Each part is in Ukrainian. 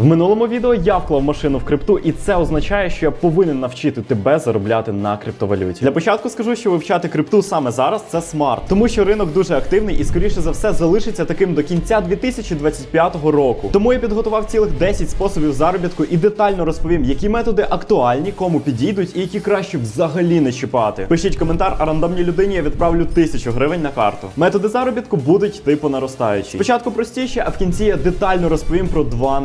В минулому відео я вклав машину в крипту, і це означає, що я повинен навчити тебе заробляти на криптовалюті. Для початку скажу, що вивчати крипту саме зараз це смарт, тому що ринок дуже активний і скоріше за все залишиться таким до кінця 2025 року. Тому я підготував цілих 10 способів заробітку і детально розповім, які методи актуальні, кому підійдуть і які краще взагалі не чіпати. Пишіть коментар, а рандомній людині я відправлю тисячу гривень на карту. Методи заробітку будуть йти по наростаючій. Спочатку простіші, а в кінці я детально розповім про два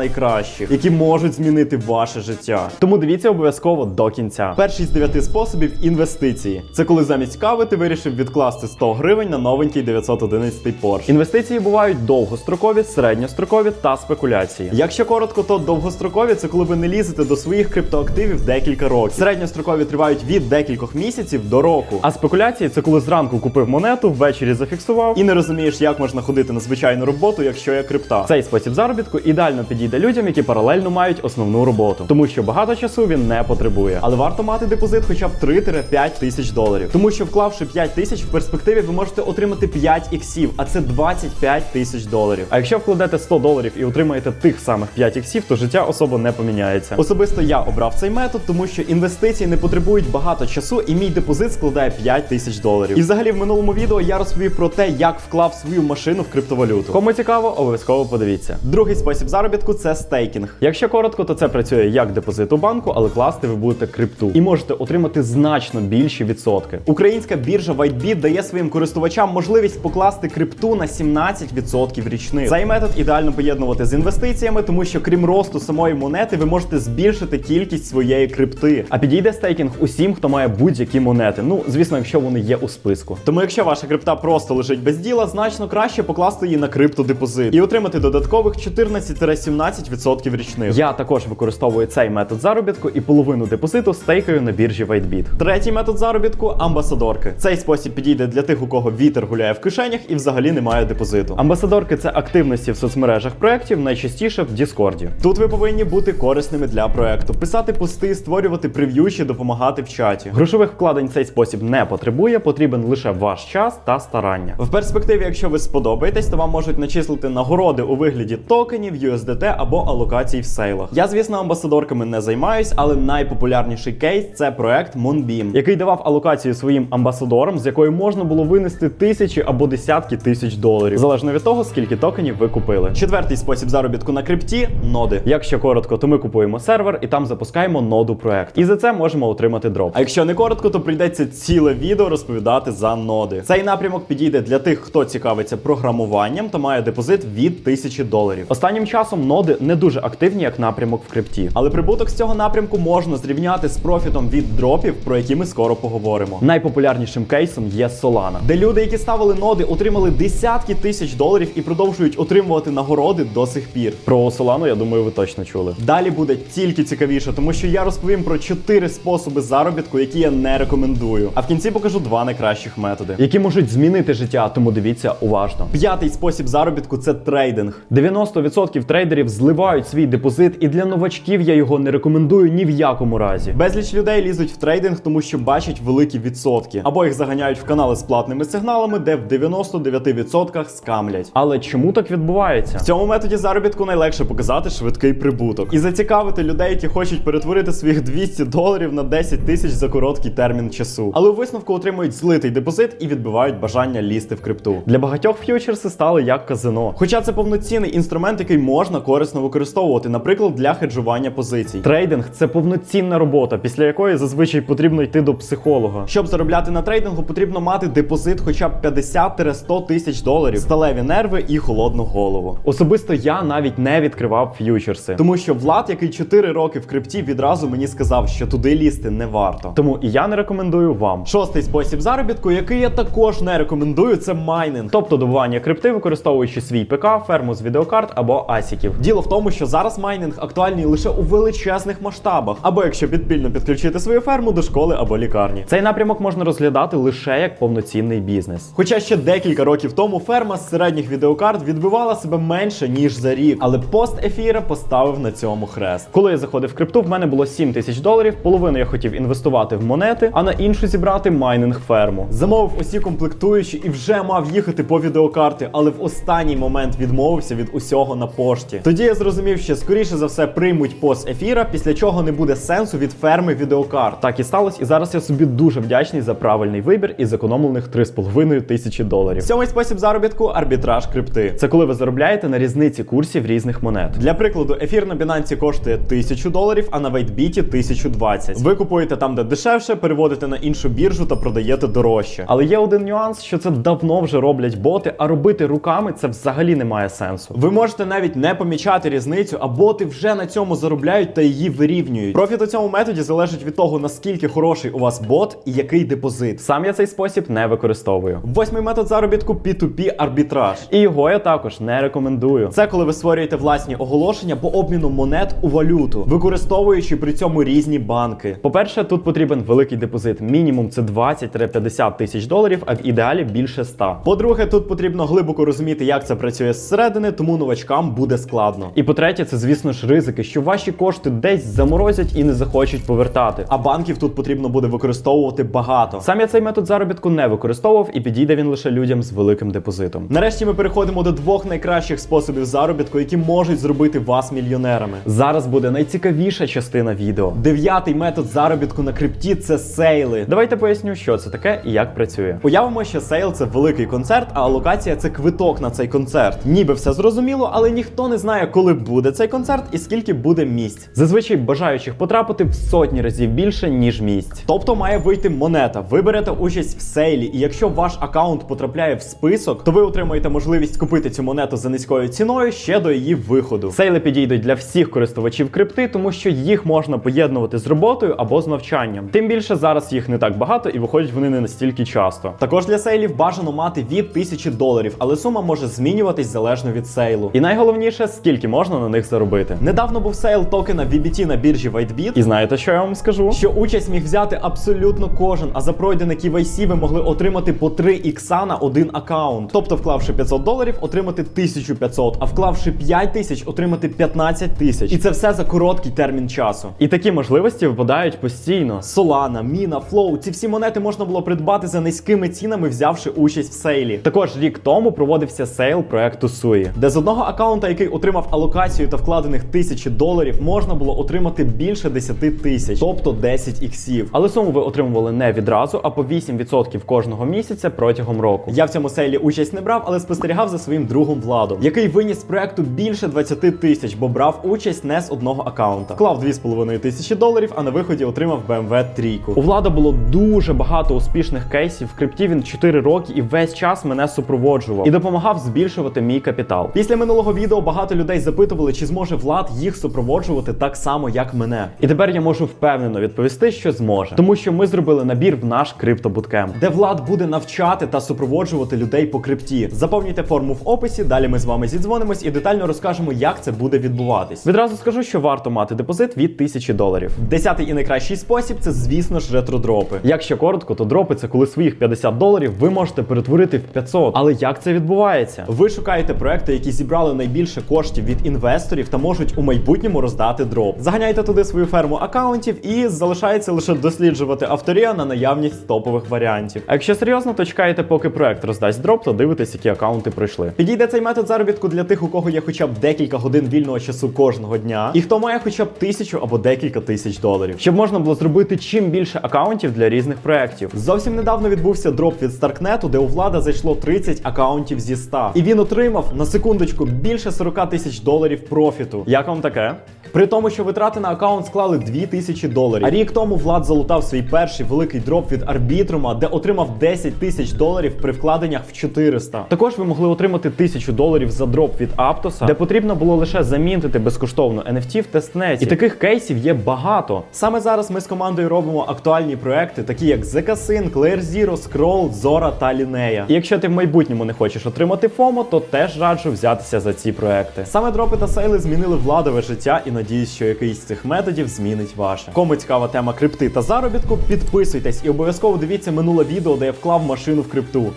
найкращих, які можуть змінити ваше життя. Тому дивіться обов'язково до кінця. Перший з дев'яти способів інвестиції. Це коли замість кави ти вирішив відкласти 100 гривень на новенький 911 Porsche. Інвестиції бувають довгострокові, середньострокові та спекуляції. Якщо коротко, то довгострокові це коли ви не лізете до своїх криптоактивів декілька років. Середньострокові тривають від декількох місяців до року. А спекуляції це коли зранку купив монету, ввечері зафіксував і не розумієш, як можна ходити на звичайну роботу, якщо є крипта. Цей спосіб заробітку ідеально підійде людям, які паралельно мають основну роботу, тому що багато часу він не потребує. Але варто мати депозит хоча б 3-5 тисяч доларів. Тому що вклавши 5 тисяч, в перспективі ви можете отримати 5 іксів, а це 25 тисяч доларів. А якщо вкладете 100 доларів і отримаєте тих самих 5 іксів, то життя особо не поміняється. Особисто я обрав цей метод, тому що інвестиції не потребують багато часу, і мій депозит складає 5 тисяч доларів. І взагалі в минулому відео я розповів про те, як вклав свою машину в криптовалюту. Кому цікаво, обов'язково подивіться. Другий спосіб заробітку це стейкінг. Якщо коротко, то це працює як депозит у банку, але класти ви будете крипту і можете отримати значно більші відсотки. Українська біржа WhiteBit дає своїм користувачам можливість покласти крипту на 17% річних. Цей метод ідеально поєднувати з інвестиціями, тому що крім росту самої монети, ви можете збільшити кількість своєї крипти. А підійде стейкінг усім, хто має будь-які монети. Ну, звісно, якщо вони є у списку. Тому якщо ваша крипта просто лежить без діла, значно краще покласти її на криптодепозит і отримати додаткових 14-17% річних. Я також використовую цей метод заробітку і половину депозиту стейкаю на біржі WhiteBit. Третій метод заробітку амбасадорки. Цей спосіб підійде для тих, у кого вітер гуляє в кишенях і взагалі немає депозиту. Амбасадорки це активності в соцмережах проєктів, найчастіше в Діскорді. Тут ви повинні бути корисними для проекту, писати пости, створювати прев'ю чи допомагати в чаті. Грошових вкладень цей спосіб не потребує, потрібен лише ваш час та старання. В перспективі, якщо ви сподобаєтесь, то вам можуть начислити нагороди у вигляді токенів, USDT або алокацій в сейлах. Я, звісно, амбасадорками не займаюсь, але найпопулярніший кейс це проект Moonbeam, який давав алокацію своїм амбасадорам, з якої можна було винести тисячі або десятки тисяч доларів, залежно від того, скільки токенів ви купили. Четвертий спосіб заробітку на крипті ноди. Якщо коротко, то ми купуємо сервер і там запускаємо ноду проект. І за це можемо отримати дроп. А якщо не коротко, то прийдеться ціле відео розповідати за ноди. Цей напрямок підійде для тих, хто цікавиться програмуванням та має депозит від тисячі доларів. Останнім часом ноди не дуже активні як напрямок в крипті, але прибуток з цього напрямку можна зрівняти з профітом від дропів, про які ми скоро поговоримо. Найпопулярнішим кейсом є Solana, де люди, які ставили ноди, отримали десятки тисяч доларів і продовжують отримувати нагороди до сих пір. Про Solana, я думаю, ви точно чули. Далі буде тільки цікавіше, тому що я розповім про чотири способи заробітку, які я не рекомендую. А в кінці покажу два найкращих методи, які можуть змінити життя, тому дивіться уважно. П'ятий спосіб заробітку це трейдинг. 90% трейдерів зливають свій депозит, і для новачків я його не рекомендую ні в якому разі. Безліч людей лізуть в трейдинг, тому що бачать великі відсотки, або їх заганяють в канали з платними сигналами, де в 99% скамлять. Але чому так відбувається? В цьому методі заробітку найлегше показати швидкий прибуток і зацікавити людей, які хочуть перетворити своїх 200 доларів на 10 тисяч за короткий термін часу. Але у висновку отримують злитий депозит і відбивають бажання лізти в крипту. Для багатьох ф'ючерси стали як казино. Хоча це повноцінний інструмент, який можна корисно використовувати, наприклад, для хеджування позицій. Трейдинг це повноцінна робота, після якої зазвичай потрібно йти до психолога. Щоб заробляти на трейдингу, потрібно мати депозит хоча б 50-100 тисяч доларів, сталеві нерви і холодну голову. Особисто я навіть не відкривав ф'ючерси, тому що Влад, який 4 роки в крипті, відразу мені сказав, що туди лізти не варто. Тому і я не рекомендую вам. Шостий спосіб заробітку, який я також не рекомендую, це майнинг, тобто добування крипти, використовуючи свій ПК, ферму з відеокарт або асіків. Діло в тому, що зараз майнинг актуальний лише у величезних масштабах, або якщо підпільно підключити свою ферму до школи або лікарні. Цей напрямок можна розглядати лише як повноцінний бізнес. Хоча ще декілька років тому ферма з середніх відеокарт відбивала себе менше ніж за рік, але пост ефіра поставив на цьому хрест. Коли я заходив в крипту, в мене було 7 тисяч доларів. Половину я хотів інвестувати в монети, а на іншу зібрати майнинг ферму. Замовив усі комплектуючі і вже мав їхати по відеокарти, але в останній момент відмовився від усього на пошті. Тоді я зрозумів. Зрозумів, що скоріше за все приймуть пост ефіра, після чого не буде сенсу від ферми відеокарт. Так і сталося, і зараз я собі дуже вдячний за правильний вибір і зекономлених 3,5 тисячі доларів. Сьомий спосіб заробітку арбітраж крипти. Це коли ви заробляєте на різниці курсів різних монет. Для прикладу, ефір на Binance коштує 1000 доларів, а на WaitBit 1020. Ви купуєте там, де дешевше, переводите на іншу біржу та продаєте дорожче. Але є один нюанс, що це давно вже роблять боти, а робити руками це взагалі не має сенсу. Ви можете навіть не помічати різницю, а боти вже на цьому заробляють та її вирівнюють. Профіт у цьому методі залежить від того, наскільки хороший у вас бот і який депозит. Сам я цей спосіб не використовую. Восьмий метод заробітку P2P арбітраж. І його я також не рекомендую. Це коли ви створюєте власні оголошення по обміну монет у валюту, використовуючи при цьому різні банки. По-перше, тут потрібен великий депозит. Мінімум це 20-50 тисяч доларів, а в ідеалі більше 100. По-друге, тут потрібно глибоко розуміти, як це працює зсередини, тому новачкам буде складно. І по-третє, це звісно ж ризики, що ваші кошти десь заморозять і не захочуть повертати. А банків тут потрібно буде використовувати багато. Сам я цей метод заробітку не використовував і підійде він лише людям з великим депозитом. Нарешті ми переходимо до двох найкращих способів заробітку, які можуть зробити вас мільйонерами. Зараз буде найцікавіша частина відео. Дев'ятий метод заробітку на крипті це сейли. Давайте поясню, що це таке і як працює. Уявимо, що сейл це великий концерт, а локація це квиток на цей концерт. Ніби все зрозуміло, але ніхто не знає, коли буде цей концерт і скільки буде місць. Зазвичай бажаючих потрапити в сотні разів більше, ніж місць. Тобто має вийти монета. Ви берете участь в сейлі, і якщо ваш аккаунт потрапляє в список, то ви отримаєте можливість купити цю монету за низькою ціною ще до її виходу. Сейли підійдуть для всіх користувачів крипти, тому що їх можна поєднувати з роботою або з навчанням. Тим більше зараз їх не так багато і виходять вони не настільки часто. Також для сейлів бажано мати від 1000 доларів, але сума може змінюватись залежно від сейлу. І найголовніше, скільки можна на них заробити. Недавно був сейл токена VBT на біржі WhiteBit. І знаєте, що я вам скажу? Що участь міг взяти абсолютно кожен, а за пройдене KYC ви могли отримати по 3 ікса на один аккаунт. Тобто, вклавши 500 доларів, отримати 1500, а вклавши 5000, отримати 15 тисяч. І це все за короткий термін часу. І такі можливості випадають постійно. Solana, Mina, Flow, ці всі монети можна було придбати за низькими цінами, взявши участь в сейлі. Також рік тому проводився сейл проекту Sui, де з одного аккаунта, який отримав алокацію та вкладених тисячі доларів, можна було отримати більше 10 тисяч, тобто 10 іксів. Але суму ви отримували не відразу, а по 8% кожного місяця протягом року. Я в цьому сейлі участь не брав, але спостерігав за своїм другом Владом, який виніс з проекту більше 20 тисяч, бо брав участь не з одного аккаунта. Вклав 2,5 тисячі доларів, а на виході отримав BMW трійку. У влада було дуже багато успішних кейсів. В крипті він 4 роки і весь час мене супроводжував і допомагав збільшувати мій капітал. Після минулого відео багато людей запитували, чи зможе влад їх супроводжувати так само, як мене. І тепер я можу впевнено відповісти, що зможе, тому що ми зробили набір в наш криптобуткемп, де влад буде навчати та супроводжувати людей по крипті. Заповнюйте форму в описі. Далі ми з вами зідзвонимось і детально розкажемо, як це буде відбуватись. Відразу скажу, що варто мати депозит від 1000 доларів. Десятий і найкращий спосіб це, звісно ж, ретродропи. Якщо коротко, то дропи це коли своїх 50 доларів ви можете перетворити в 500. Але як це відбувається? Ви шукаєте проекти, які зібрали найбільше коштів від інвесторів та можуть у майбутньому роздати дроп. Заганяйте туди свою ферму акаунтів і залишається лише досліджувати авторія на наявність топових варіантів. А якщо серйозно, то чекаєте, поки проект роздасть дроп, то дивитесь, які акаунти пройшли. Підійде цей метод заробітку для тих, у кого є хоча б декілька годин вільного часу кожного дня, і хто має хоча б тисячу або декілька тисяч доларів, щоб можна було зробити чим більше акаунтів для різних проєктів. Зовсім недавно відбувся дроп від Старкнету, де у влада зайшло 30 акаунтів зі 100. І він отримав на секундочку більше 40 тисяч доларів профіту. Як вам таке? При тому, що витрати на аккаунт склали 2000 доларів. А рік тому Влад залутав свій перший великий дроп від арбітрума, де отримав 10 тисяч доларів при вкладеннях в 400. Також ви могли отримати 1000 доларів за дроп від Аптоса, де потрібно було лише замінити безкоштовно NFT в тестнеті. І таких кейсів є багато. Саме зараз ми з командою робимо актуальні проекти, такі як Zekasin, Claire Zero, Scroll, Zora та Linea. І якщо ти в майбутньому не хочеш отримати ФОМО, то теж раджу взятися за ці проекти. Саме дропи та сейли змінили владове життя і надіюсь, що якийсь з цих методів змінить ваше. Кому цікава тема крипти та заробітку, підписуйтесь і обов'язково дивіться минуле відео, де я вклав машину в крипту.